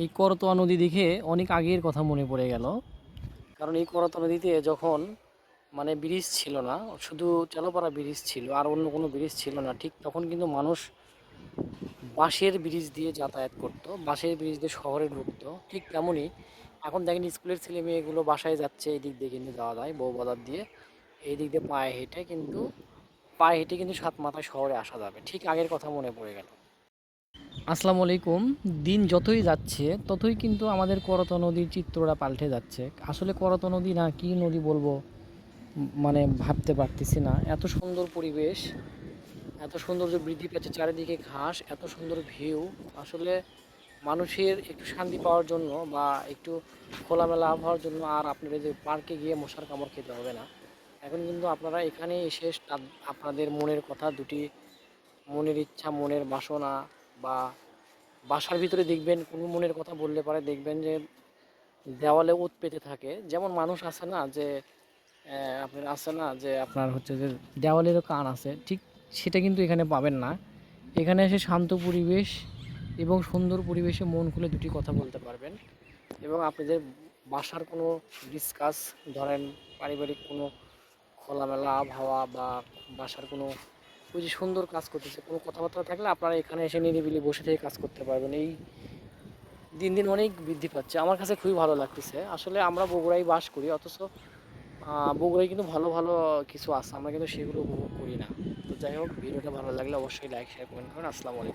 এই করতোয়া নদী দেখে অনেক আগের কথা মনে পড়ে গেল। কারণ এই করতোয়া নদীতে যখন মানে ব্রিজ ছিল না, শুধু চালোপাড়া ব্রিজ ছিল আর অন্য কোনো ব্রিজ ছিল না, ঠিক তখন কিন্তু মানুষ বাঁশের ব্রিজ দিয়ে যাতায়াত করতো, বাঁশের ব্রিজ দিয়ে শহরে ঢুকতো, ঠিক তেমনই এখন দেখেন স্কুলের ছেলে মেয়েগুলো বাসায় যাচ্ছে, এই দিক দিয়ে কিন্তু যাওয়া যায়, বউ বাজার দিয়ে, এই দিক দিয়ে পায়ে হেঁটে কিন্তু, পায়ে হেঁটে কিন্তু সাত মাথায় শহরে আসা যাবে, ঠিক আগের কথা মনে পড়ে গেল। আসসালামু আলাইকুম। দিন যতই যাচ্ছে, ততই কিন্তু আমাদের করত নদীর চিত্রটা পাল্টে যাচ্ছে। আসলে করত নদী না কি নদী বলব? মানে ভাবতে পারতেছি না। এত সুন্দর পরিবেশ, এত সৌন্দর্য বৃদ্ধি পেয়েছে চারিদিকে ঘাস, এত সুন্দর ভিউ। আসলে মানুষের একটু শান্তি পাওয়ার জন্য বা একটু খোলামেলা আবহাওয়ার জন্য আর আপনাদের যে পার্কে গিয়ে মশার কামড় খেতে হবে না। এখন কিন্তু আপনারা এখানে এসে আপনাদের মনের কথা, দুটি মনের ইচ্ছা, মনের বাসনা বা বাসার ভিতরে দেখবেন, কোনো মনের কথা বললে পারে দেখবেন যে দেওয়ালে ওত পেতে থাকে। যেমন মানুষ আছে না যে আপনার আছে না যে, আপনার হচ্ছে যে দেওয়ালেরও কান আছে, ঠিক সেটা কিন্তু এখানে পাবেন না। এখানে এসে শান্ত পরিবেশ এবং সুন্দর পরিবেশে মন খুলে দুটি কথা বলতে পারবেন। এবং আপনাদের বাসার কোনো ডিসকাস ধরেন পারিবারিক কোনো খোলামেলা আবহাওয়া বা বাসার কোনো ওই যে সুন্দর কাজ করতেছে। কোনো কথাবার্তা থাকলে আপনারা এখানে এসে নিরিবিলি বসে থেকে কাজ করতে পারবেন। এই দিন দিন অনেক বৃদ্ধি পাচ্ছে। আমার কাছে খুবই ভালো লাগতেছে। আসলে আমরা বগুড়ায় বাস করি, অথচ বগুড়ায় কিন্তু ভালো ভালো কিছু আছে। আমরা কিন্তু সেগুলো উপভোগ করি না। তো যাই হোক, ভিডিওটা ভালো লাগলে অবশ্যই লাইক শেয়ার কমেন্ট করুন। আসসালামু আলাইকুম।